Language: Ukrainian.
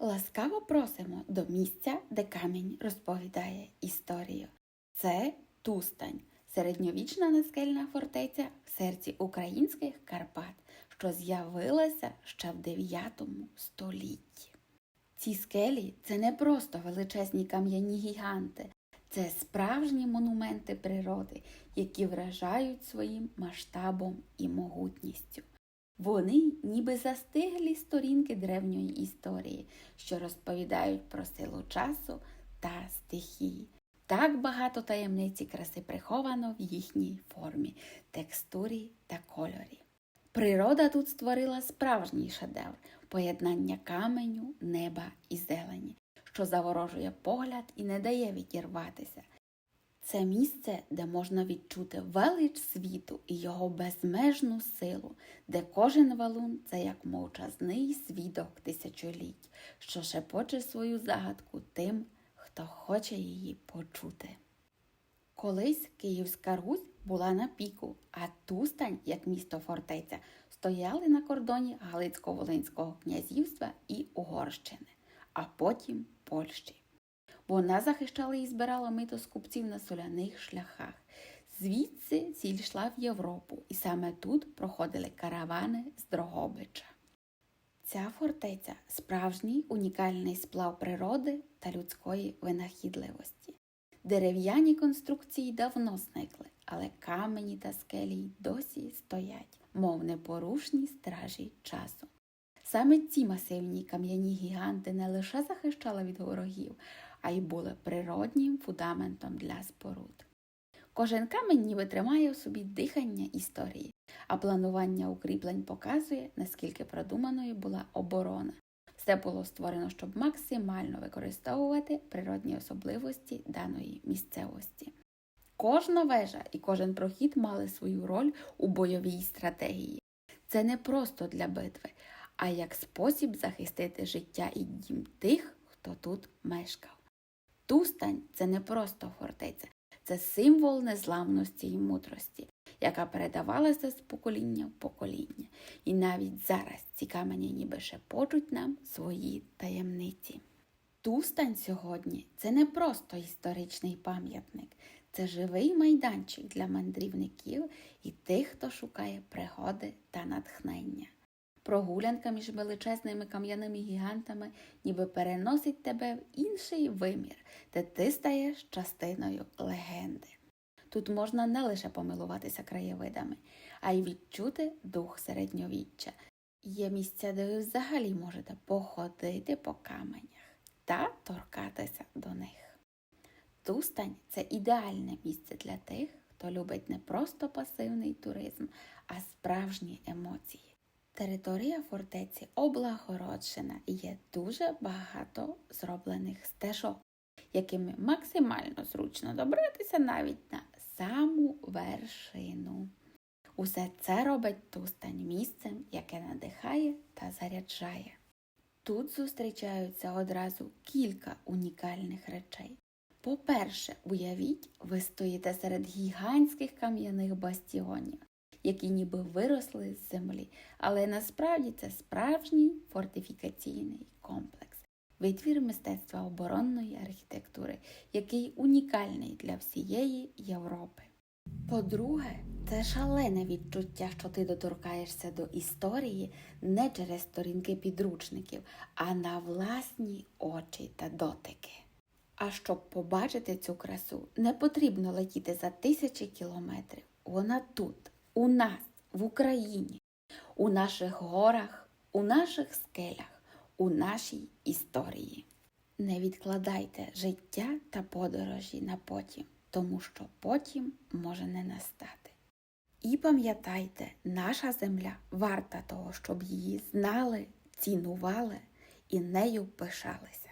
Ласкаво просимо до місця, де камінь розповідає історію. Це Тустань, середньовічна наскельна фортеця в серці українських Карпат, що з'явилася ще в 9 столітті. Ці скелі це не просто величезні кам'яні гіганти, це справжні монументи природи, які вражають своїм масштабом і могутністю. Вони ніби застиглі сторінки древньої історії, що розповідають про силу часу та стихії. Так багато таємниці краси приховано в їхній формі, текстурі та кольорі. Природа тут створила справжній шедевр поєднання каменю, неба і зелені, що заворожує погляд і не дає відірватися. Це місце, де можна відчути велич світу і його безмежну силу, де кожен валун це як мовчазний свідок тисячоліть, що шепоче свою загадку тим, хто хоче її почути. Колись Київська Русь була на піку, а Тустань, як місто фортеця, стояли на кордоні Галицько-Волинського князівства і Угорщини, а потім Польщі. Вона захищала і збирала мито з купців на соляних шляхах. Звідси сіль йшла в Європу, і саме тут проходили каравани з Дрогобича. Ця фортеця справжній унікальний сплав природи та людської винахідливості. Дерев'яні конструкції давно зникли, але камені та скелі досі стоять, мов непорушні стражі часу. Саме ці масивні кам'яні гіганти не лише захищали від ворогів, а й були природнім фундаментом для споруд. Кожен камінь ніби тримає у собі дихання історії, а планування укріплень показує, наскільки продуманою була оборона. Все було створено, щоб максимально використовувати природні особливості даної місцевості. Кожна вежа і кожен прохід мали свою роль у бойовій стратегії. Це не просто для битви, а як спосіб захистити життя і дім тих, хто тут мешкав. Тустань це не просто фортеця, це символ незламності і мудрості, яка передавалася з покоління в покоління. І навіть зараз ці камені ніби шепочуть нам свої таємниці. Тустань сьогодні це не просто історичний пам'ятник, це живий майданчик для мандрівників і тих, хто шукає пригоди та натхнення. Прогулянка між величезними кам'яними гігантами ніби переносить тебе в інший вимір, де ти стаєш частиною легенди. Тут можна не лише помилуватися краєвидами, а й відчути дух середньовіччя. Є місця, де ви взагалі можете походити по каменях та торкатися до них. Тустань це ідеальне місце для тих, хто любить не просто пасивний туризм, а справжні емоції. Територія фортеці облагороджена і є дуже багато зроблених стежок, якими максимально зручно добратися навіть на саму вершину. Усе це робить Тустань місцем, яке надихає та заряджає. Тут зустрічаються одразу кілька унікальних речей. По-перше, уявіть, ви стоїте серед гігантських кам'яних бастіонів які ніби виросли з землі, але насправді це справжній фортифікаційний комплекс, витвір мистецтва оборонної архітектури, який унікальний для всієї Європи. По-друге, це шалене відчуття, що ти доторкаєшся до історії не через сторінки підручників, а на власні очі та дотики. А щоб побачити цю красу, не потрібно летіти за тисячі кілометрів. Вона тут, у нас, в Україні, у наших горах, у наших скелях, у нашій історії. Не відкладайте життя та подорожі на потім, тому що потім може не настати. І пам'ятайте, наша земля варта того, щоб її знали, цінували і нею пишалися.